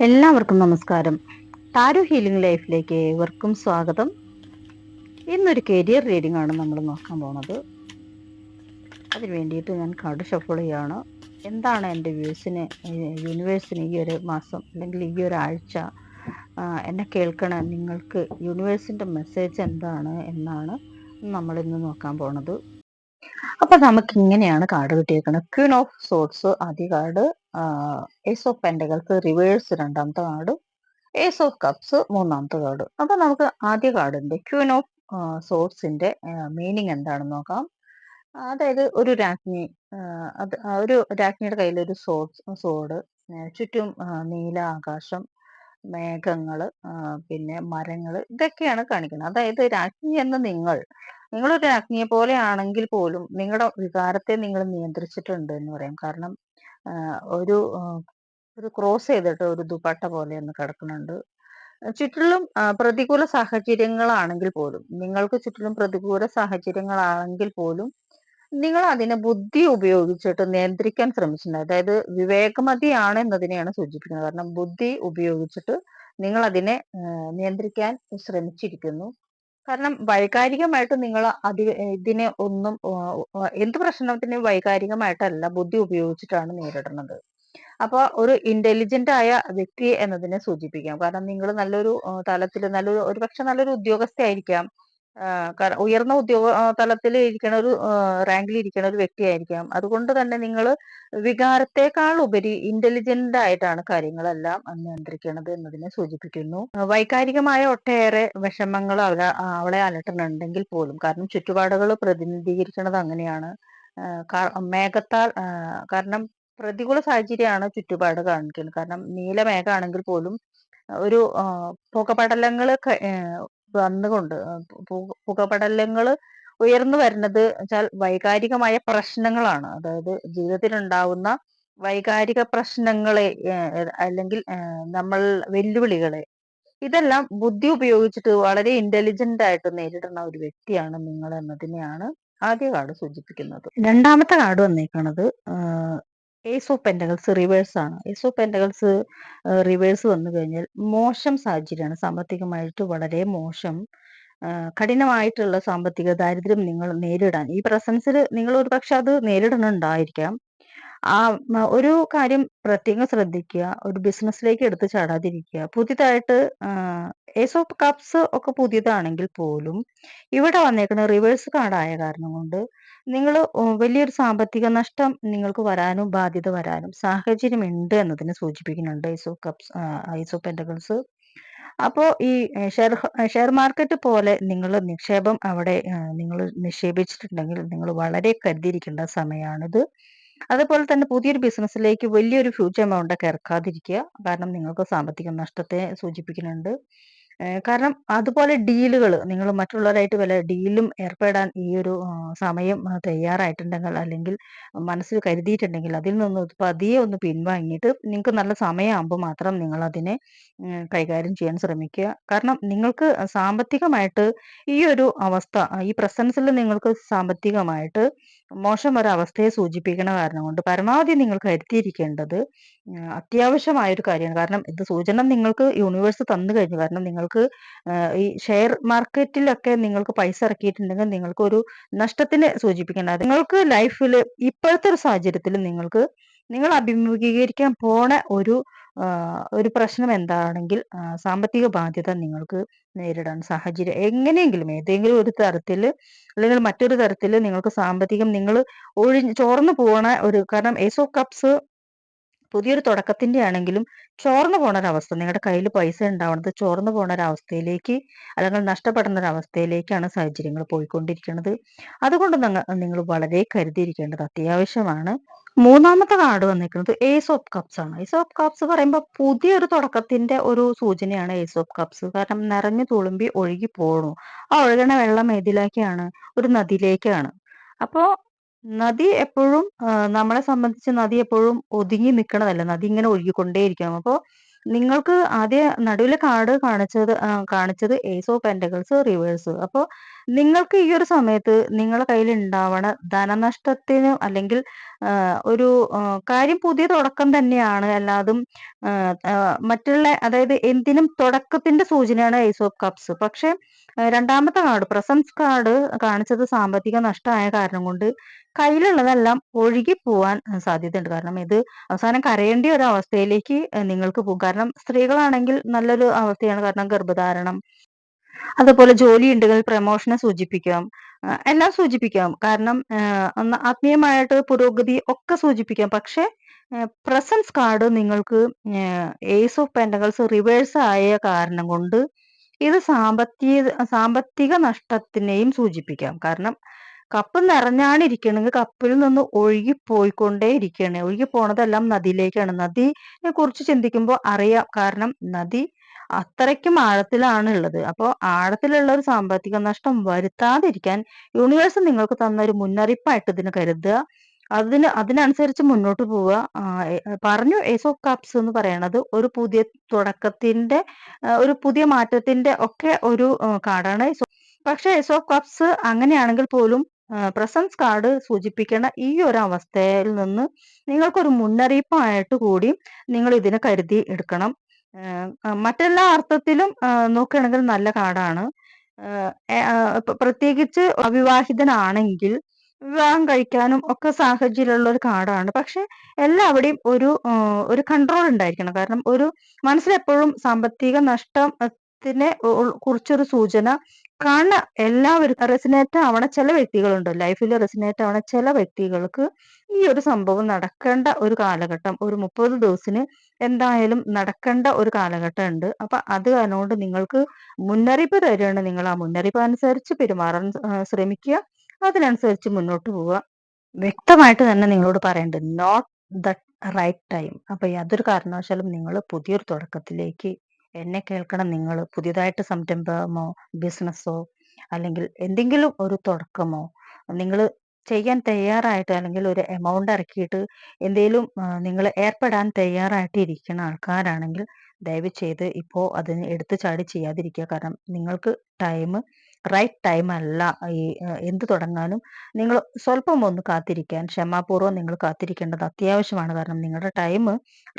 എല്ലാവർക്കും നമസ്കാരം. താരു ഹീലിംഗ് ലൈഫിലേക്ക് ഏവർക്കും സ്വാഗതം. ഇന്നൊരു കരിയർ റീഡിംഗ് ആണ് നമ്മൾ നോക്കാൻ പോണത്. അതിന് വേണ്ടിയിട്ട് ഞാൻ കാർഡ് ഷഫിൾ ചെയ്യാണ്. എന്താണ് എന്റെ വ്യൂസിന് യൂണിവേഴ്സിന് ഈ ഒരു മാസം അല്ലെങ്കിൽ ഈ ഒരു ആഴ്ച എന്നെ കേൾക്കണ നിങ്ങൾക്ക് യൂണിവേഴ്സിന്റെ മെസ്സേജ് എന്താണ് എന്നാണ് നമ്മൾ ഇന്ന് നോക്കാൻ പോണത്. അപ്പൊ നമുക്ക് ഇങ്ങനെയാണ് കാർഡ് കിട്ടിയേക്കുന്നത് ക്യൂൻ ഓഫ് സോട്സ് ആദ്യ card ace of pentacles reverse രണ്ടാമത്തെ കാർഡ് ഏസ് ഓഫ് കപ്സ് മൂന്നാമത്തെ കാർഡ് അപ്പൊ നമുക്ക് ആദ്യ കാർഡിന്റെ ക്യൂൻ ഓഫ് സോട്സിന്റെ മീനിങ് എന്താണെന്ന് നോക്കാം. അതായത് ഒരു രാജ്ഞി അത് ഒരു രാജ്ഞിയുടെ കയ്യിൽ ഒരു സോഡ് സോഡ് ചുറ്റും നീല ആകാശം മേഘങ്ങൾ പിന്നെ മരങ്ങൾ ഇതൊക്കെയാണ് കാണിക്കുന്നത് അതായത് രാജ്ഞി എന്ന നിങ്ങൾ നിങ്ങളൊരു അഗ്നിയെ പോലെ ആണെങ്കിൽ പോലും നിങ്ങളുടെ വികാരത്തെ നിങ്ങൾ നിയന്ത്രിച്ചിട്ടുണ്ട് എന്ന് പറയാം. കാരണം ഒരു ഒരു ക്രോസ് ചെയ്തിട്ട് ഒരു ദുപ്പട്ട പോലെ ഒന്ന് കിടക്കുന്നുണ്ട്. ചുറ്റിലും പ്രതികൂല സാഹചര്യങ്ങളാണെങ്കിൽ പോലും നിങ്ങൾക്ക് ചുറ്റിലും പ്രതികൂല സാഹചര്യങ്ങളാണെങ്കിൽ പോലും നിങ്ങൾ അതിനെ ബുദ്ധി ഉപയോഗിച്ചിട്ട് നിയന്ത്രിക്കാൻ ശ്രമിച്ചിട്ടുണ്ട്. അതായത് വിവേകമതിയാണ് എന്നതിനെയാണ് സൂചിപ്പിക്കുന്നത്. കാരണം ബുദ്ധി ഉപയോഗിച്ചിട്ട് നിങ്ങൾ അതിനെ നിയന്ത്രിക്കാൻ ശ്രമിച്ചിരിക്കുന്നു. കാരണം വൈകാരികമായിട്ട് നിങ്ങൾ അതി ഇതിനെ ഒന്നും എന്ത് പ്രശ്നത്തിനും വൈകാരികമായിട്ടല്ല ബുദ്ധി ഉപയോഗിച്ചിട്ടാണ് നേരിടുന്നത്. അപ്പൊ ഒരു ഇന്റലിജന്റ് ആയ വ്യക്തി എന്നതിനെ സൂചിപ്പിക്കാം. കാരണം നിങ്ങൾ നല്ലൊരു തലത്തിൽ നല്ലൊരു ഒരുപക്ഷെ നല്ലൊരു ഉദ്യോഗസ്ഥയായിരിക്കാം. ഉയർന്ന ഉദ്യോഗ തലത്തിൽ ഇരിക്കുന്ന ഒരു റാങ്കിൽ ഇരിക്കുന്ന ഒരു വ്യക്തിയായിരിക്കാം അതുകൊണ്ട് തന്നെ നിങ്ങൾ വികാരത്തെക്കാൾ ഉപരി ഇന്റലിജന്റ് ആയിട്ടാണ് കാര്യങ്ങളെല്ലാം നിയന്ത്രിക്കുന്നത് എന്നതിനെ സൂചിപ്പിക്കുന്നു. വൈകാരികമായ ഒട്ടേറെ വിഷമങ്ങൾ അവളെ അലട്ടുന്നുണ്ടെങ്കിൽ പോലും കാരണം ചുറ്റുപാടുകൾ പ്രതിനിധീകരിക്കുന്നത് അങ്ങനെയാണ്. മേഘത്താൽ കാരണം പ്രതികൂല സാഹചര്യമാണ് ചുറ്റുപാട് കാണിക്കുന്നത് കാരണം നീലമേഘാണെങ്കിൽ പോലും ഒരു പുകപടലങ്ങൾ വന്നുകൊണ്ട് പുകപടലങ്ങൾ ഉയർന്നു വരുന്നത് വെച്ചാൽ വൈകാരികമായ പ്രശ്നങ്ങളാണ്. അതായത് ജീവിതത്തിൽ ഉണ്ടാവുന്ന വൈകാരിക പ്രശ്നങ്ങളെ അല്ലെങ്കിൽ നമ്മൾ വെല്ലുവിളികളെ ഇതെല്ലാം ബുദ്ധി ഉപയോഗിച്ചിട്ട് വളരെ ഇന്റലിജന്റ് ആയിട്ട് നേരിടുന്ന ഒരു വ്യക്തിയാണ് നിങ്ങൾ എന്നതിനെയാണ് ആദ്യ കാർഡ് സൂചിപ്പിക്കുന്നത്. രണ്ടാമത്തെ കാർഡ് വന്നേക്കുന്നത് ഏസ് ഓഫ് പെന്റകൾസ് റിവേഴ്സ് ആണ്. ഏസ് ഓഫ് പെന്റകൾസ് റിവേഴ്സ് വന്നു കഴിഞ്ഞാൽ മോശം സാഹചര്യമാണ്. സാമ്പത്തികമായിട്ട് വളരെ മോശം. കഠിനമായിട്ടുള്ള സാമ്പത്തിക ദാരിദ്ര്യം നിങ്ങൾ നേരിടാൻ. ഈ പ്രസൻസിൽ നിങ്ങൾ ഒരു പക്ഷെ അത് നേരിടുന്നുണ്ടായിരിക്കാം. ആ ഒരു കാര്യം പ്രത്യേകം ശ്രദ്ധിക്കുക. ഒരു ബിസിനസ്സിലേക്ക് എടുത്ത് ചാടാതിരിക്കുക. പുതിയതായിട്ട് ഏസ് ഓഫ് കപ്സ് ഒക്കെ പുതിയതാണെങ്കിൽ പോലും ഇവിടെ വന്നേക്കുന്ന റിവേഴ്സ് കാർഡായ കാരണം കൊണ്ട് നിങ്ങൾ വലിയൊരു സാമ്പത്തിക നഷ്ടം നിങ്ങൾക്ക് വരാനും ബാധ്യത വരാനും സാഹചര്യമുണ്ട് എന്നതിനെ സൂചിപ്പിക്കുന്നുണ്ട് ace of cups ace of pentacles അപ്പോൾ ഈ ഷെയർ ഷെയർ മാർക്കറ്റ് പോലെ നിങ്ങൾ നിക്ഷേപം അവിടെ നിങ്ങൾ നിക്ഷേപിച്ചിട്ടുണ്ടെങ്കിൽ നിങ്ങൾ വളരെ കരുതിയിരിക്കേണ്ട സമയമാണിത്. അതുപോലെ തന്നെ പുതിയൊരു ബിസിനസ്സിലേക്ക് വലിയൊരു ഫ്യൂച്ചർ എമൗണ്ട് ഒക്കെ ഇറക്കാതിരിക്കുക. കാരണം നിങ്ങൾക്ക് സാമ്പത്തിക നഷ്ടത്തെ സൂചിപ്പിക്കുന്നുണ്ട്. കാരണം അതുപോലെ ഡീലുകൾ നിങ്ങൾ മറ്റുള്ളവരായിട്ട് വല്ല ഡീലും ഏർപ്പെടാൻ ഈ ഒരു സമയം തയ്യാറായിട്ടുണ്ടെങ്കിൽ അല്ലെങ്കിൽ മനസ്സിൽ കരുതിയിട്ടുണ്ടെങ്കിൽ അതിൽ നിന്ന് പതിയെ ഒന്ന് പിൻവാങ്ങിയിട്ട് നിങ്ങൾക്ക് നല്ല സമയമാകുമ്പോൾ മാത്രം നിങ്ങൾ അതിനെ കൈകാര്യം ചെയ്യാൻ ശ്രമിക്കുക. കാരണം നിങ്ങൾക്ക് സാമ്പത്തികമായിട്ട് ഈ ഒരു അവസ്ഥ ഈ പ്രസൻസിൽ നിങ്ങൾക്ക് സാമ്പത്തികമായിട്ട് മോശം ഒരവസ്ഥയെ സൂചിപ്പിക്കുന്ന കാരണം കൊണ്ട് പരമാവധി നിങ്ങൾ കരുതിയിരിക്കേണ്ടത് അത്യാവശ്യമായ ഒരു കാര്യമാണ്. കാരണം ഇത് സൂചന നിങ്ങൾക്ക് യൂണിവേഴ്സ് തന്നു കഴിഞ്ഞു. കാരണം നിങ്ങൾക്ക് ഈ ഷെയർ മാർക്കറ്റിലൊക്കെ നിങ്ങൾക്ക് പൈസ ഇറക്കിയിട്ടുണ്ടെങ്കിൽ നിങ്ങൾക്ക് ഒരു നഷ്ടത്തിന് സൂചിപ്പിക്കേണ്ട നിങ്ങൾക്ക് ലൈഫിൽ ഇപ്പോഴത്തെ ഒരു സാഹചര്യത്തിൽ നിങ്ങൾക്ക് നിങ്ങൾ അഭിമുഖീകരിക്കാൻ പോണ ഒരു ഒരു പ്രശ്നം എന്താണെങ്കിൽ സാമ്പത്തിക ബാധ്യത നിങ്ങൾക്ക് നേരിടാൻ സാഹചര്യം എങ്ങനെയെങ്കിലും ഏതെങ്കിലും ഒരു തരത്തിൽ അല്ലെങ്കിൽ മറ്റൊരു തരത്തിൽ നിങ്ങൾക്ക് സാമ്പത്തികം നിങ്ങൾ ഒഴിഞ്ഞ് ചോർന്നു പോണ ഒരു കാരണം ഏസ് കപ്സ് പുതിയൊരു തുടക്കത്തിന്റെ ആണെങ്കിലും ചോർന്നു പോണ ഒരവസ്ഥ നിങ്ങളുടെ കയ്യിൽ പൈസ ഉണ്ടാവുന്നത് ചോർന്നു പോണ ഒരവസ്ഥയിലേക്ക് അല്ലെങ്കിൽ നഷ്ടപ്പെടുന്ന ഒരവസ്ഥയിലേക്കാണ് സാഹചര്യങ്ങൾ പോയിക്കൊണ്ടിരിക്കുന്നത്. അതുകൊണ്ട് നിങ്ങൾ വളരെ കരുതിയിരിക്കേണ്ടത് അത്യാവശ്യമാണ്. മൂന്നാമത്തെ കാർഡ് വന്നിരിക്കുന്നത് ഏസ് ഓഫ് കപ്സ് ആണ്. ഏസ് ഓഫ് കപ്സ് പറയുമ്പോൾ പുതിയൊരു തുടക്കത്തിന്റെ ഒരു സൂചനയാണ് ഏസ് ഓഫ് കപ്സ് കാരണം നിറഞ്ഞു തുളുമ്പി ഒഴുകി പോണു. ആ ഒഴുകണ വെള്ളം ഏതിലേക്കാണ്? ഒരു നദിയിലേക്കാണ്. അപ്പോൾ നദി എപ്പോഴും നമ്മളെ സംബന്ധിച്ച് നദി എപ്പോഴും ഒതുങ്ങി നിൽക്കണതല്ല നദി ഇങ്ങനെ ഒഴുകിക്കൊണ്ടേയിരിക്കണം. അപ്പോൾ നിങ്ങൾക്ക് ആദ്യ നടുവിലെ കാർഡ് കാണിച്ചത് കാണിച്ചത് ഏസ് ഓഫ് പെന്റകൾസ് റിവേഴ്സ് അപ്പോൾ നിങ്ങൾക്ക് ഈ ഒരു സമയത്ത് നിങ്ങളുടെ കയ്യിൽ ഉണ്ടാവണ ധനനഷ്ടത്തിന് അല്ലെങ്കിൽ ഒരു കാര്യം പുതിയ തുടക്കം തന്നെയാണ്. അല്ലാതും മറ്റുള്ള അതായത് എന്തിനും തുടക്കത്തിന്റെ സൂചനയാണ് ഐസ് ഓഫ് കപ്സ് പക്ഷെ രണ്ടാമത്തെ കാർഡ് പ്രസൻസ് കാർഡ് കാണിച്ചത് സാമ്പത്തിക നഷ്ടമായ കാരണം കൊണ്ട് കയ്യിലുള്ളതെല്ലാം ഒഴുകി പോവാൻ സാധ്യതയുണ്ട്. കാരണം ഇത് അവസാനം കരയേണ്ട ഒരു അവസ്ഥയിലേക്ക് നിങ്ങൾക്ക് പോകും. കാരണം സ്ത്രീകളാണെങ്കിൽ നല്ലൊരു അവസ്ഥയാണ്. കാരണം ഗർഭധാരണം അതുപോലെ ജോലി ഉണ്ടെങ്കിൽ പ്രമോഷനെ സൂചിപ്പിക്കാം. എല്ലാം സൂചിപ്പിക്കാം. കാരണം ആത്മീയമായിട്ട് പുരോഗതി ഒക്കെ സൂചിപ്പിക്കാം. പക്ഷെ പ്രസൻസ് കാർഡ് നിങ്ങൾക്ക് ഏസ് ഓഫ് പെൻഡകൾസ് റിവേഴ്സ് ആയ കാരണം കൊണ്ട് ഇത് സാമ്പത്തിക സാമ്പത്തിക നഷ്ടത്തിനെയും സൂചിപ്പിക്കാം. കാരണം കപ്പ് നിറഞ്ഞാണ് ഇരിക്കണെങ്കിൽ കപ്പിൽ നിന്ന് ഒഴുകി പോയിക്കൊണ്ടേ ഇരിക്കുകയാണ് ഒഴുകി പോണതെല്ലാം നദിയിലേക്കാണ് നദിയെ കുറിച്ച് ചിന്തിക്കുമ്പോൾ അറിയാം. കാരണം നദി അത്രയ്ക്കും ആഴത്തിലാണ് ഉള്ളത് അപ്പോൾ ആഴത്തിലുള്ള ഒരു സാമ്പത്തിക നഷ്ടം വരുത്താതിരിക്കാൻ യൂണിവേഴ്സ് നിങ്ങൾക്ക് തന്ന ഒരു മുന്നറിയിപ്പായിട്ട് ഇതിനെ കരുതുക. അതിന് അതിനനുസരിച്ച് മുന്നോട്ട് പോവുക. പറഞ്ഞു ഏസ് ഓഫ് കപ്സ് എന്ന് പറയുന്നത് ഒരു പുതിയ തുടക്കത്തിന്റെ ഒരു പുതിയ മാറ്റത്തിന്റെ ഒക്കെ ഒരു കാർഡാണ്. പക്ഷെ ഏസ് ഓഫ് കപ്സ് അങ്ങനെയാണെങ്കിൽ പോലും പ്രസൻസ് കാർഡ് സൂചിപ്പിക്കുന്ന ഈ ഒരു അവസ്ഥയിൽ നിന്ന് നിങ്ങൾക്കൊരു മുന്നറിയിപ്പായിട്ട് കൂടി നിങ്ങൾ ഇതിനെ കരുതി എടുക്കണം. മറ്റെല്ലാ അർത്ഥത്തിലും നോക്കുകയാണെങ്കിൽ നല്ല കാർഡാണ് പ്രത്യേകിച്ച് അവിവാഹിതനാണെങ്കിൽ വിവാഹം കഴിക്കാനും ഒക്കെ സാഹചര്യമുള്ള ഒരു കാർഡാണ് പക്ഷെ എല്ലാവിടെയും ഒരു ഒരു കൺട്രോൾ ഉണ്ടായിരിക്കണം. കാരണം ഒരു മനസ്സിലെപ്പോഴും സാമ്പത്തിക നഷ്ടത്തിനെ കുറിച്ചൊരു സൂചന കാണുന്ന എല്ലാവരും റെസിനേറ്റ് ആവണ ചില വ്യക്തികളുണ്ട്. ലൈഫിൽ റെസിനേറ്റ് ആവണ ചില വ്യക്തികൾക്ക് ഈ ഒരു സംഭവം നടക്കേണ്ട ഒരു കാലഘട്ടം ഒരു മുപ്പത് ദിവസത്തിന് എന്തായാലും നടക്കേണ്ട ഒരു കാലഘട്ടം ഉണ്ട്. അപ്പൊ അത് അതുകൊണ്ട് നിങ്ങൾക്ക് മുന്നറിയിപ്പ് തരികയാണ് നിങ്ങൾ ആ മുന്നറിയിപ്പ് അനുസരിച്ച് പെരുമാറാൻ ശ്രമിക്കുക. അതിനനുസരിച്ച് മുന്നോട്ട് പോവുക. വ്യക്തമായിട്ട് തന്നെ നിങ്ങളോട് പറയേണ്ടത് നോട്ട് ദ റൈറ്റ് ടൈം അപ്പൊ യാതൊരു കാരണവശാലും നിങ്ങൾ പുതിയൊരു തുടക്കത്തിലേക്ക് എന്നെ കേൾക്കണം. നിങ്ങൾ പുതിയതായിട്ട് സംരംഭമോ ബിസിനസ്സോ അല്ലെങ്കിൽ എന്തെങ്കിലും ഒരു തുടക്കമോ നിങ്ങൾ ചെയ്യാൻ തയ്യാറായിട്ട് അല്ലെങ്കിൽ ഒരു എമൗണ്ട് ഇറക്കിയിട്ട് എന്തെങ്കിലും നിങ്ങൾ ഏർപ്പെടാൻ തയ്യാറായിട്ട് ഇരിക്കുന്ന ആൾക്കാരാണെങ്കിൽ ദയവ് ചെയ്ത് ഇപ്പോൾ അതിന് എടുത്തു ചാടി ചെയ്യാതിരിക്കുക. കാരണം നിങ്ങൾക്ക് ടൈം റൈറ്റ് ടൈം അല്ല. ഈ എന്ത് തുടങ്ങാനും നിങ്ങൾ സ്വല്പം ഒന്ന് കാത്തിരിക്കാൻ ക്ഷമാപൂർവം നിങ്ങൾ കാത്തിരിക്കേണ്ടത് അത്യാവശ്യമാണ്. കാരണം നിങ്ങളുടെ ടൈം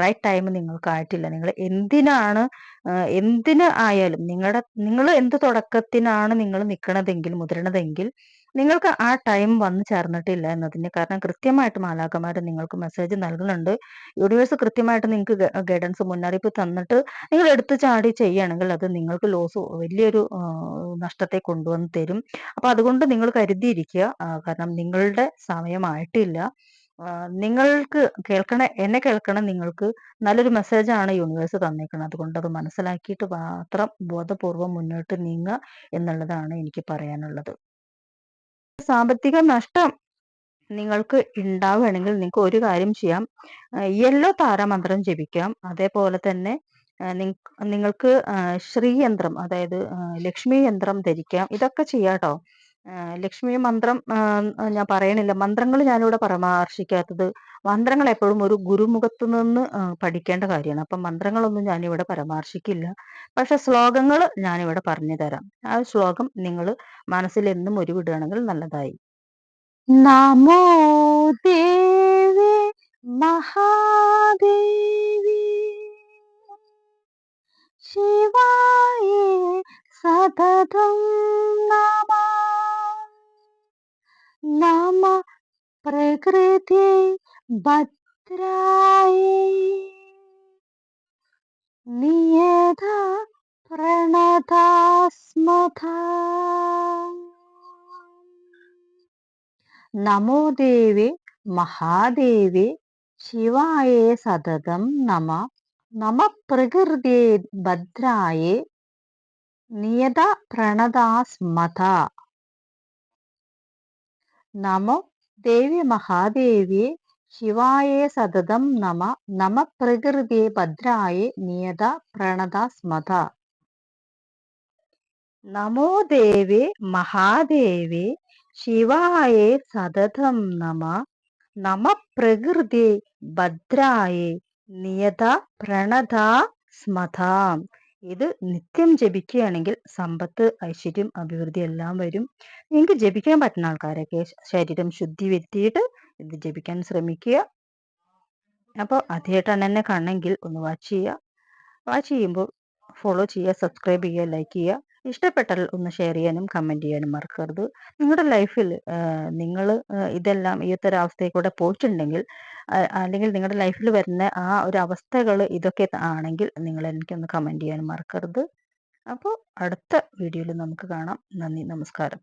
റൈറ്റ് ടൈം നിങ്ങൾക്ക് ആയിട്ടില്ല. നിങ്ങൾ എന്തിനാണ് എന്തിനായാലും നിങ്ങളുടെ നിങ്ങൾ എന്ത് തുടക്കത്തിനാണ് നിങ്ങൾ നിൽക്കണതെങ്കിൽ മുതിരണതെങ്കിൽ നിങ്ങൾക്ക് ആ ടൈം വന്നു ചേർന്നിട്ടില്ല എന്നതിന് കാരണം കൃത്യമായിട്ട് മാലാക്കന്മാർ നിങ്ങൾക്ക് മെസ്സേജ് നൽകുന്നുണ്ട്. യൂണിവേഴ്സ് കൃത്യമായിട്ട് നിങ്ങൾക്ക് ഗൈഡൻസ് മുന്നറിയിപ്പ് തന്നിട്ട് നിങ്ങൾ എടുത്തു ചാടി ചെയ്യുകയാണെങ്കിൽ അത് നിങ്ങൾക്ക് ലോസ് വലിയൊരു നഷ്ടത്തെ കൊണ്ടുവന്ന് തരും. അപ്പൊ അതുകൊണ്ട് നിങ്ങൾ കരുതിയിരിക്കുക കാരണം നിങ്ങളുടെ സമയമായിട്ടില്ല. നിങ്ങൾക്ക് കേൾക്കണ എന്നെ കേൾക്കണ നിങ്ങൾക്ക് നല്ലൊരു മെസ്സേജാണ് യൂണിവേഴ്സ് തന്നേക്കുന്നത് അതുകൊണ്ട് അത് മനസ്സിലാക്കിയിട്ട് മാത്രം ബോധപൂർവം മുന്നോട്ട് നീങ്ങുക എന്നുള്ളതാണ് എനിക്ക് പറയാനുള്ളത്. സാമ്പത്തിക നഷ്ടം നിങ്ങൾക്ക് ഉണ്ടാവുകയാണെങ്കിൽ നിങ്ങൾക്ക് ഒരു കാര്യം ചെയ്യാം. യെല്ലോ താരമന്ത്രം ജപിക്കാം. അതേപോലെ തന്നെ നിങ്ങൾക്ക് ശ്രീയന്ത്രം അതായത് ലക്ഷ്മി യന്ത്രം ധരിക്കാം. ഇതൊക്കെ ചെയ്യാട്ടോ ലക്ഷ്മി മന്ത്രം ഞാൻ പറയണില്ല. മന്ത്രങ്ങൾ ഞാനിവിടെ പരാമർശിക്കാത്തത് മന്ത്രങ്ങൾ എപ്പോഴും ഒരു ഗുരുമുഖത്ത് നിന്ന് പഠിക്കേണ്ട കാര്യമാണ്. അപ്പം മന്ത്രങ്ങളൊന്നും ഞാനിവിടെ പരാമർശിക്കില്ല. പക്ഷെ ശ്ലോകങ്ങൾ ഞാനിവിടെ പറഞ്ഞു തരാം ആ ശ്ലോകം നിങ്ങൾ മനസ്സിൽ എന്നും ഒരു വിടുകയാണെങ്കിൽ നല്ലതായി. നമോ ദേവി മഹാദേവി ശിവായ സതതം നമ പ്രകൃതി ഭദ്രായ നിയത പ്രണതാസ്മത നമോ ദേവി മഹാദേവി ശിവായേ സതതം നമ. നമ പ്രകൃതി ഭദ്രായ നിയത പ്രണതാസ്മത നമോ ദേവി മഹാദേവി ശിവായ സതതം നമ നമ പ്രകൃതി ഭദ്രായേ നിയത പ്രണതാസ്മഥ നമോ ദേവേ മഹാദേവേ ശിവായേ സതതം നമ നമ പ്രകൃതി ഭദ്രായേ നിയത പ്രണത സ്മതാം. ഇത് നിത്യം ജപിക്കുകയാണെങ്കിൽ സമ്പത്ത് ഐശ്വര്യം അഭിവൃദ്ധി എല്ലാം വരും. നിങ്ങൾക്ക് ജപിക്കാൻ പറ്റുന്ന ആൾക്കാരൊക്കെ ശരീരം ശുദ്ധി വരുത്തിയിട്ട് ഇത് ജപിക്കാൻ ശ്രമിക്കുക. അപ്പോൾ ആദ്യമായിട്ടാണ് എന്നെ കാണണമെങ്കിൽ ഒന്ന് വാച്ച് ചെയ്യുക. വാച്ച് ചെയ്യുമ്പോൾ ഫോളോ ചെയ്യുക സബ്സ്ക്രൈബ് ചെയ്യുക ലൈക്ക് ചെയ്യുക. ഇഷ്ടപ്പെട്ടാൽ ഒന്ന് ഷെയർ ചെയ്യാനും കമന്റ് ചെയ്യാനും മറക്കരുത്. നിങ്ങളുടെ ലൈഫിൽ നിങ്ങൾ ഇതെല്ലാം ഈ ഒരു അവസ്ഥയിൽ കൂടെ പോയിട്ടുണ്ടെങ്കിൽ അല്ലെങ്കിൽ നിങ്ങളുടെ ലൈഫിൽ വരുന്ന ആ ഒരു അവസ്ഥകൾ ഇതൊക്കെ ആണെങ്കിൽ നിങ്ങൾ എനിക്കൊന്ന് കമന്റ് ചെയ്യാനും മറക്കരുത്. അപ്പോൾ അടുത്ത വീഡിയോയിൽ നമുക്ക് കാണാം. നന്ദി നമസ്കാരം.